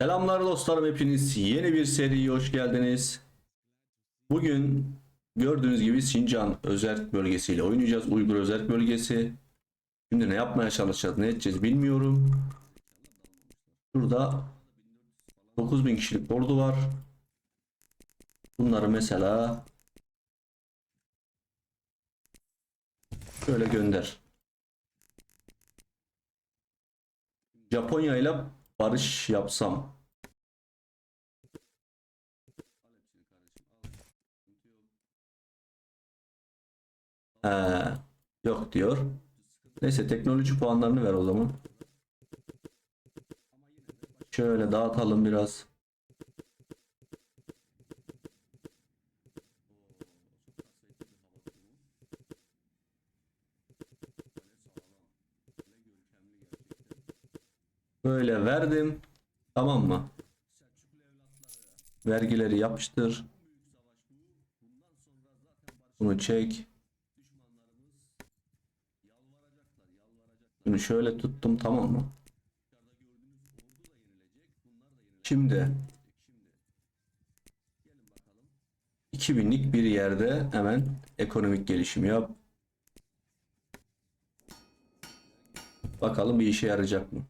Selamlar dostlarım hepiniz yeni bir seriye hoş geldiniz. Bugün gördüğünüz gibi Sincan Özerk bölgesiyle oynayacağız. Uygur Özerk bölgesi. Şimdi ne yapmaya çalışacağız ne edeceğiz bilmiyorum. Şurada 9000 kişilik ordu var. Bunları mesela şöyle gönder. Japonya ile barış yapsam. Ee, yok diyor. Neyse teknoloji puanlarını ver o zaman. Şöyle dağıtalım biraz. Böyle verdim. Tamam mı? Vergileri yapıştır. Bunu çek. Bunu şöyle tuttum tamam mı? Şimdi 2000'lik bir yerde hemen ekonomik gelişim yap. Bakalım bir işe yarayacak mı?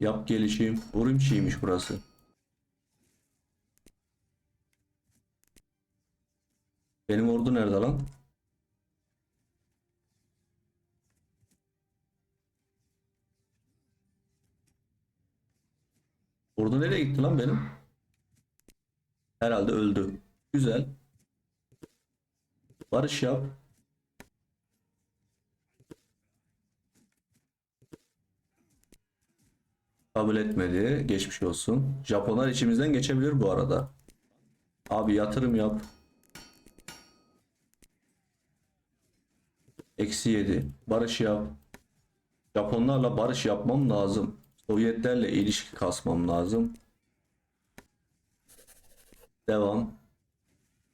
Yap gelişim. Urumçi'ymiş burası. Benim ordu nerede lan? Ordu nereye gitti lan benim? Herhalde öldü. Güzel. Barış yap. Kabul etmedi. Geçmiş olsun. Japonlar içimizden geçebilir bu arada. Abi yatırım yap. Eksi 7. Barış yap. Japonlarla barış yapmam lazım. Sovyetlerle ilişki kasmam lazım. Devam.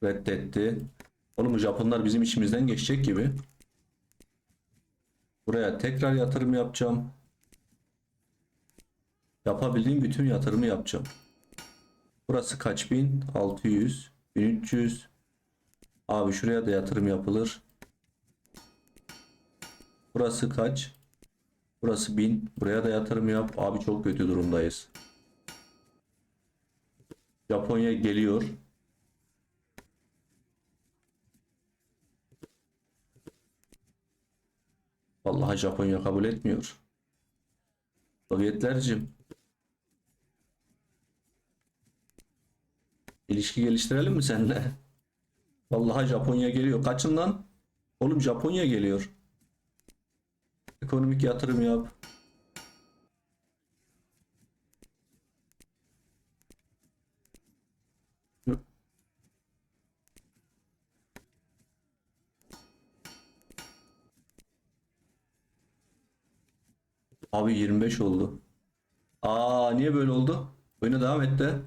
Reddetti. Oğlum Japonlar bizim içimizden geçecek gibi. Buraya tekrar yatırım yapacağım. Yapabildiğim bütün yatırımı yapacağım. Burası kaç bin? 600, 1300. Abi şuraya da yatırım yapılır. Burası kaç? Burası 1000. Buraya da yatırım yap. Abi çok kötü durumdayız. Japonya geliyor. Vallahi Japonya kabul etmiyor. Sovyetlercim. İlişki geliştirelim mi seninle? Vallahi Japonya geliyor. Kaçın lan? Oğlum Japonya geliyor. Ekonomik yatırım yap. Abi 25 oldu. Aa niye böyle oldu? Oyuna devam et de.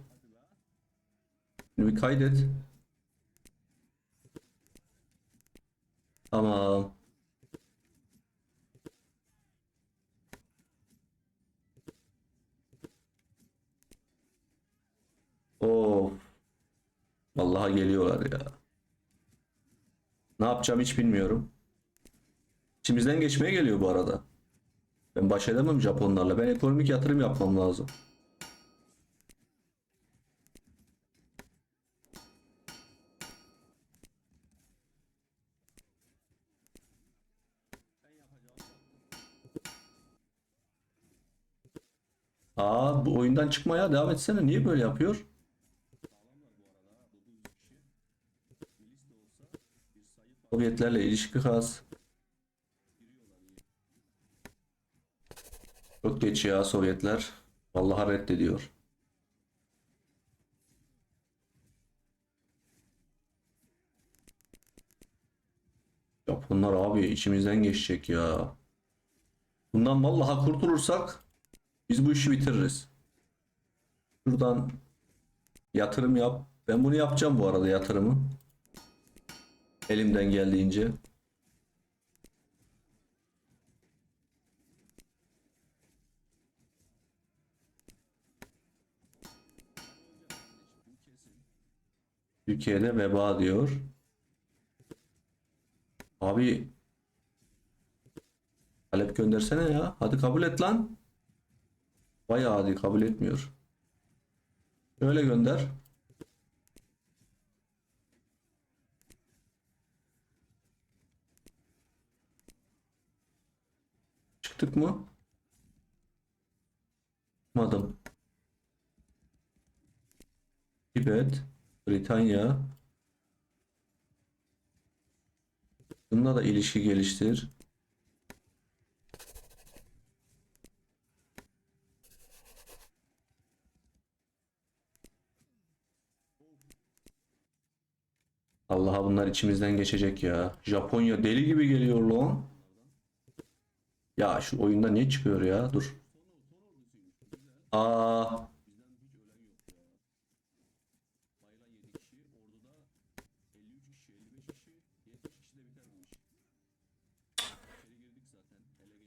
Şimdi bir kaydet. Tamam. Of. Vallahi geliyorlar ya. Ne yapacağım hiç bilmiyorum. İçimizden geçmeye geliyor bu arada. Ben baş edemem Japonlarla. Ben ekonomik yatırım yapmam lazım. Bu oyundan çıkmaya devam etsene. Niye böyle yapıyor? Sovyetlerle ilişki kas. Çok geç ya Sovyetler. Vallahi reddediyor. Japonlar abi içimizden geçecek ya. Bundan vallahi kurtulursak biz bu işi bitiririz. Şuradan yatırım yap. Ben bunu yapacağım bu arada yatırımı. Elimden geldiğince. Türkiye'de veba diyor. Abi talep göndersene ya. Hadi kabul et lan. Bayağı hadi kabul etmiyor. Öyle gönder. Çıktık mı? Çıkmadım. Tibet, Britanya. Bununla da ilişki geliştir. Allah'a bunlar içimizden geçecek ya. Japonya deli gibi geliyor lan. Ya şu oyunda ne çıkıyor ya? Dur. Aa.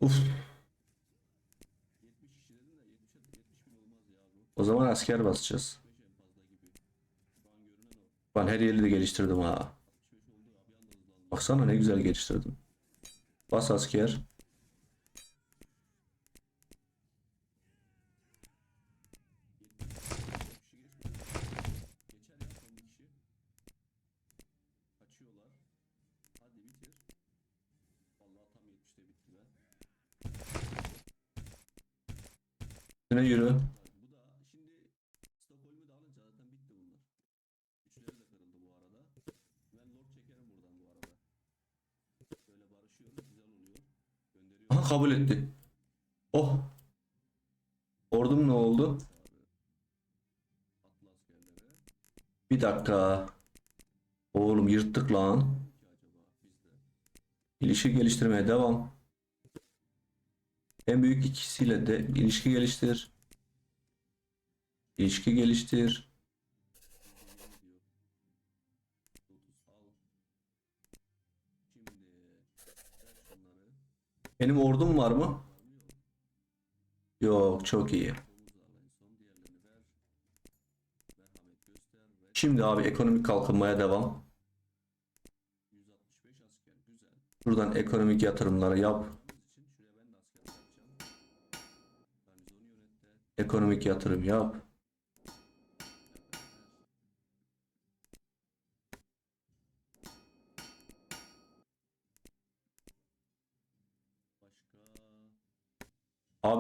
Uf. O zaman asker basacağız. Her yeri de geliştirdim ha. Baksana ne güzel geliştirdim. Bas asker. Yine yürü. Kabul etti. Oh. Ordum ne oldu? Bir dakika. Oğlum yırttık lan. İlişki geliştirmeye devam. En büyük ikisiyle de ilişki geliştir. İlişki geliştir. Benim ordum var mı? Yok, çok iyi. Şimdi abi ekonomik kalkınmaya devam. Buradan ekonomik yatırımları yap. Ekonomik yatırım yap.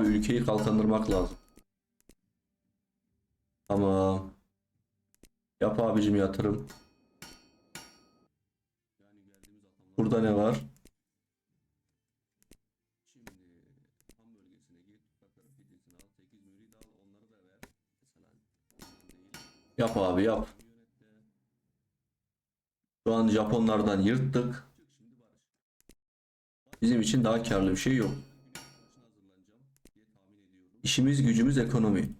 Abi ülkeyi kalkındırmak lazım. Tamam. Yap abicim yatırım. Burada ne var? Yap abi yap. Şu an Japonlardan yırttık. Bizim için daha karlı bir şey yok. İşimiz gücümüz ekonomi.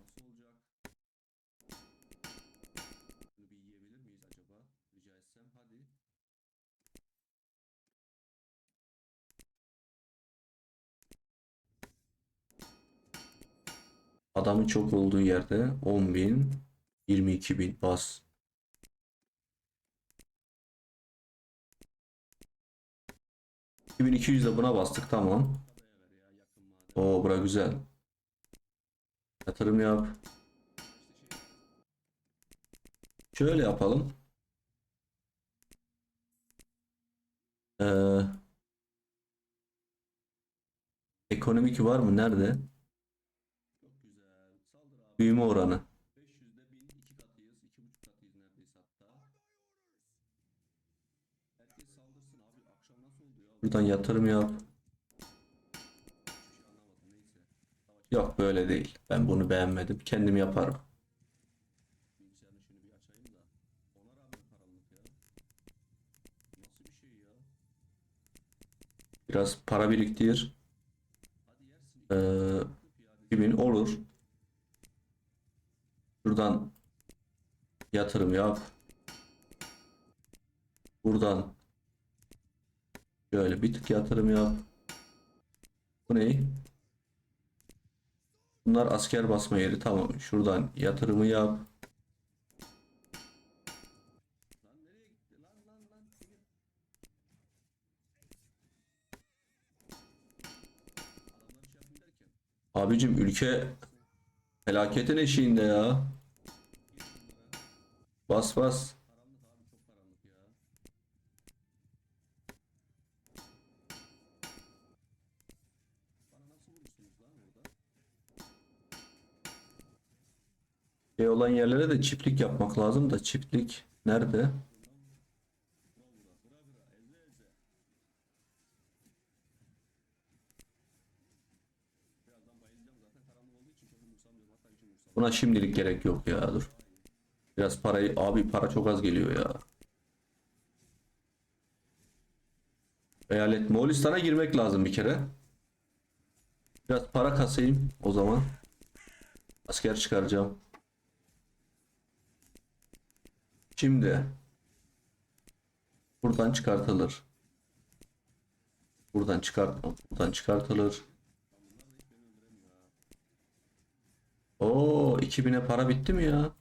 Adamın çok olduğu yerde 10.000 22.000 bas. ...2200 de buna bastık tamam. Oo bura güzel. Yatırım yap. Şöyle yapalım. Ee, ekonomik var mı? Nerede? Büyüme oranı. Buradan yatırım yap. Yok böyle değil. Ben bunu beğenmedim. Kendim yaparım. Biraz para biriktir. Ee, 2000 olur. Buradan yatırım yap. Buradan şöyle bir tık yatırım yap. Bu ne? Bunlar asker basma yeri. Tamam. Şuradan yatırımı yap. Abicim ülke felaketin eşiğinde ya. Bas bas. Şey olan yerlere de çiftlik yapmak lazım da çiftlik nerede? Buna şimdilik gerek yok ya dur. Biraz parayı abi para çok az geliyor ya. Eyalet Moğolistan'a girmek lazım bir kere. Biraz para kasayım o zaman. Asker çıkaracağım. Şimdi buradan çıkartılır. Buradan çıkart buradan çıkartılır. Oo 2000'e para bitti mi ya?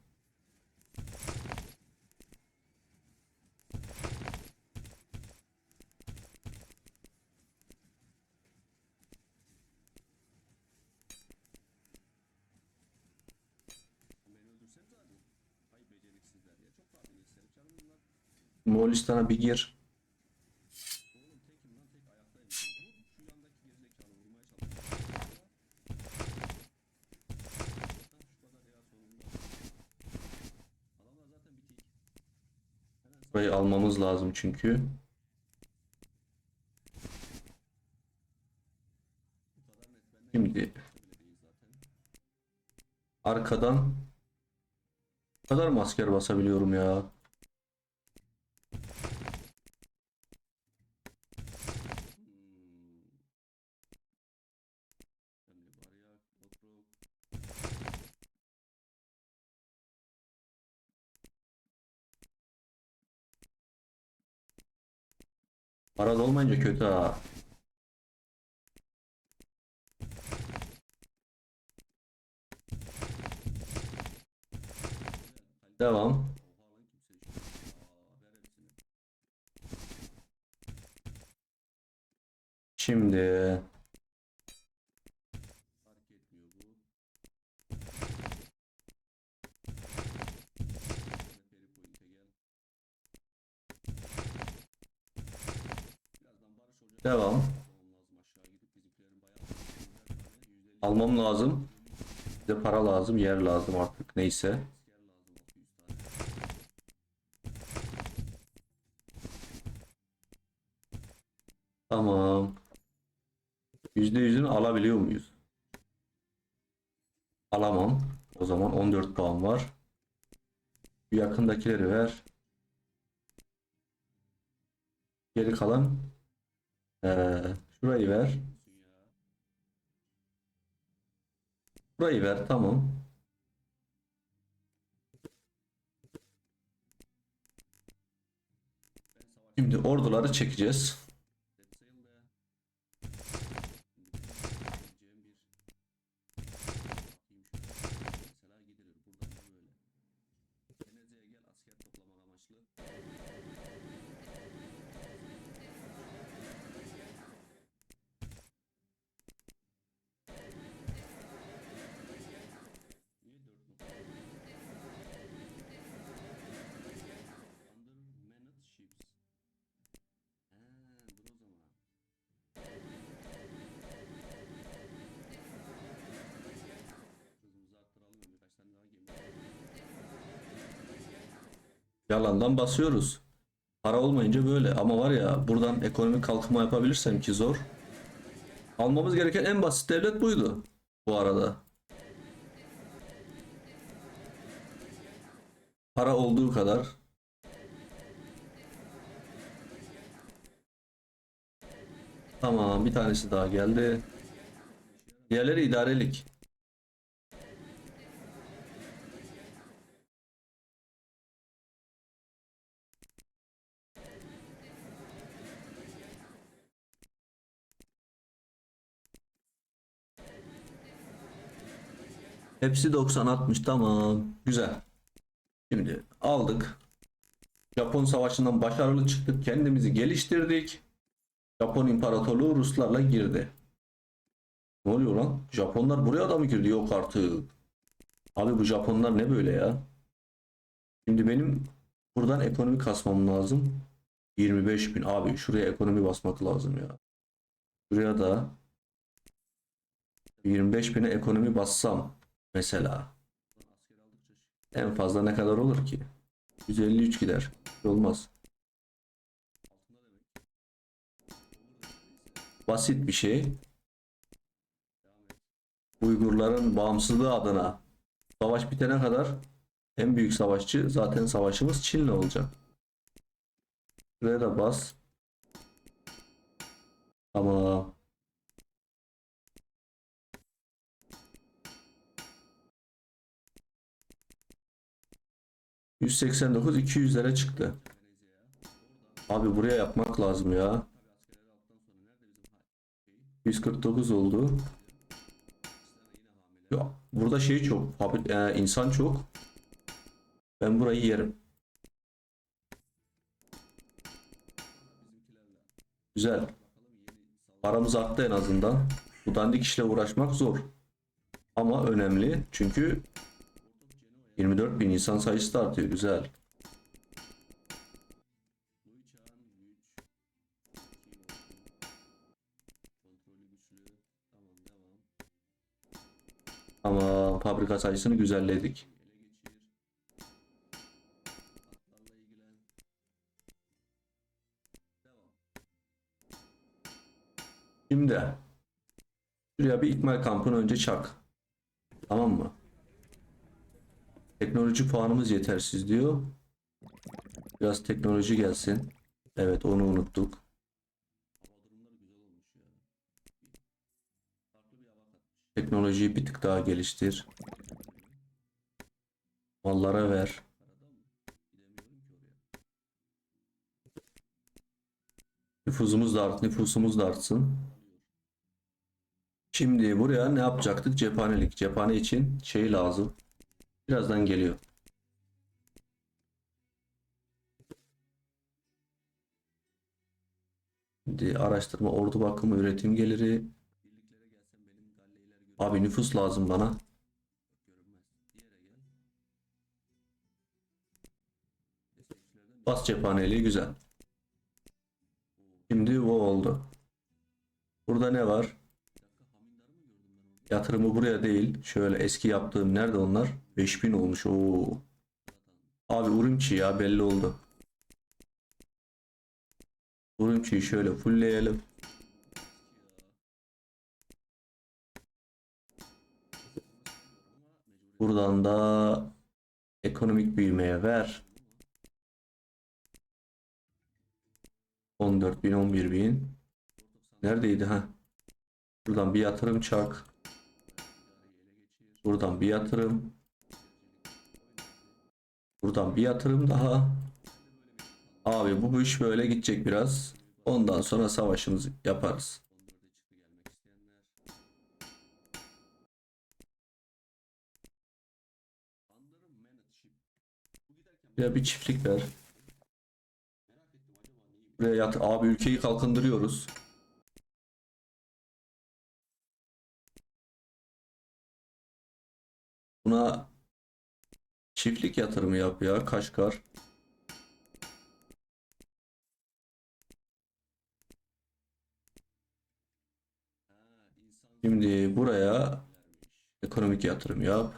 Moğolistan'a bir gir. Burayı almamız lazım çünkü. Şimdi arkadan kadar mı asker basabiliyorum ya? Para da olmayınca kötü ha. Devam. Şimdi devam. Almam lazım. Bize para lazım, yer lazım artık neyse. Tamam. %100'ünü alabiliyor muyuz? Alamam. O zaman 14 puan var. Yakındakileri ver. Geri kalan ee, şurayı ver. Burayı ver tamam. Şimdi orduları çekeceğiz. Yalandan basıyoruz. Para olmayınca böyle ama var ya buradan ekonomik kalkınma yapabilirsem ki zor. Almamız gereken en basit devlet buydu bu arada. Para olduğu kadar. Tamam bir tanesi daha geldi. Diğerleri idarelik. Hepsi 90 60 tamam. Güzel. Şimdi aldık. Japon savaşından başarılı çıktık. Kendimizi geliştirdik. Japon İmparatorluğu Ruslarla girdi. Ne oluyor lan? Japonlar buraya da mı girdi? Yok artık. Abi bu Japonlar ne böyle ya? Şimdi benim buradan ekonomi kasmam lazım. 25 bin. Abi şuraya ekonomi basmak lazım ya. Şuraya da 25 bine ekonomi bassam mesela. En fazla ne kadar olur ki? 153 gider. Olmaz. Basit bir şey. Uygurların bağımsızlığı adına savaş bitene kadar en büyük savaşçı zaten savaşımız Çin'le olacak. Şuraya da bas. Tamam. ...189 200'lere çıktı. Abi buraya yapmak lazım ya. 149 oldu. Ya, burada şey çok, e, insan çok. Ben burayı yerim. Güzel. Paramız arttı en azından. Bu dandik işle uğraşmak zor. Ama önemli çünkü 24 bin insan sayısı da artıyor. Güzel. Ama fabrika sayısını güzelledik. Şimdi şuraya bir ikmal kampını önce çak. Tamam mı? Teknoloji puanımız yetersiz diyor. Biraz teknoloji gelsin. Evet onu unuttuk. Teknolojiyi bir tık daha geliştir. Mallara ver. Nüfusumuz da art, nüfusumuz da artsın. Şimdi buraya ne yapacaktık? Cephanelik. Cephane için şey lazım. Birazdan geliyor. Şimdi araştırma, ordu bakımı, üretim geliri. Abi nüfus lazım bana. Bas cephaneliği güzel. Şimdi bu oldu. Burada ne var? Yatırımı buraya değil. Şöyle eski yaptığım nerede onlar? 5000 olmuş. Oo. Abi Urumçi ya belli oldu. Urumçi'yi şöyle fullleyelim. Buradan da ekonomik büyümeye ver. 14 bin 11 bin. Neredeydi ha? Buradan bir yatırım çak. Buradan bir yatırım. Buradan bir yatırım daha. Abi bu iş böyle gidecek biraz. Ondan sonra savaşımızı yaparız. Ya bir çiftlik ver. Buraya yat. Abi ülkeyi kalkındırıyoruz. Buna çiftlik yatırımı yap ya Kaşgar. Şimdi buraya ekonomik yatırım yap.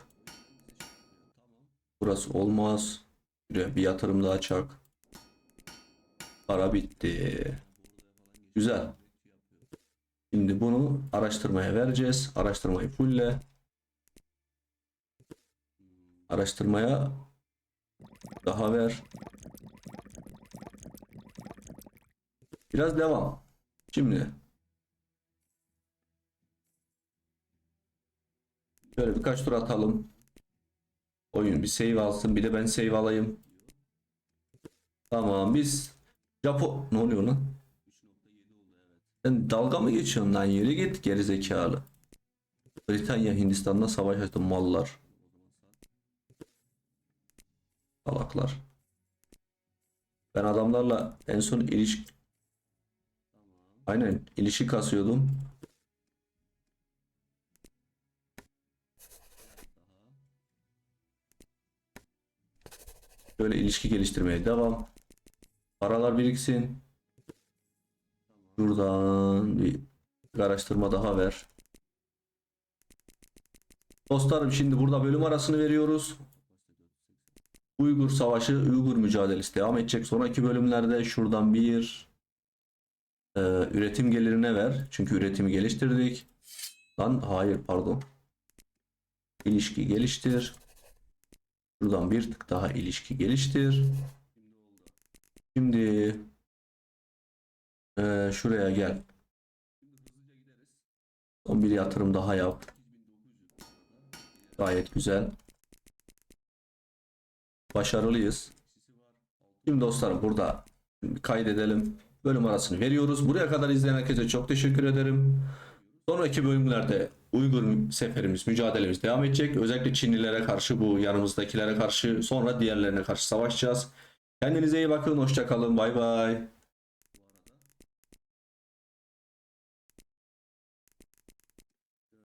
Burası olmaz. Bir yatırım daha çak. Para bitti. Güzel. Şimdi bunu araştırmaya vereceğiz. Araştırmayı fulle. Araştırmaya daha ver. Biraz devam. Şimdi şöyle birkaç tur atalım. Oyun bir save alsın. Bir de ben save alayım. Tamam biz Japon ne oluyor lan? Sen dalga mı geçiyorsun lan? Yere git geri zekalı. Britanya Hindistan'la savaş açtı mallar. Salaklar. Ben adamlarla en son ilişki Aynen ilişki kasıyordum. Böyle ilişki geliştirmeye devam. Paralar biriksin. Buradan bir araştırma daha ver. Dostlarım şimdi burada bölüm arasını veriyoruz. Uygur Savaşı, Uygur mücadelesi devam edecek. Sonraki bölümlerde şuradan bir e, üretim gelirine ver. Çünkü üretimi geliştirdik. Lan hayır pardon. İlişki geliştir. Şuradan bir tık daha ilişki geliştir. Şimdi e, şuraya gel. Son bir yatırım daha yap. Gayet güzel. Başarılıyız. Şimdi dostlarım burada kaydedelim. Bölüm arasını veriyoruz. Buraya kadar izleyen herkese çok teşekkür ederim. Sonraki bölümlerde Uygur seferimiz, mücadelemiz devam edecek. Özellikle Çinlilere karşı bu yanımızdakilere karşı sonra diğerlerine karşı savaşacağız. Kendinize iyi bakın. Hoşça kalın. Bay bay.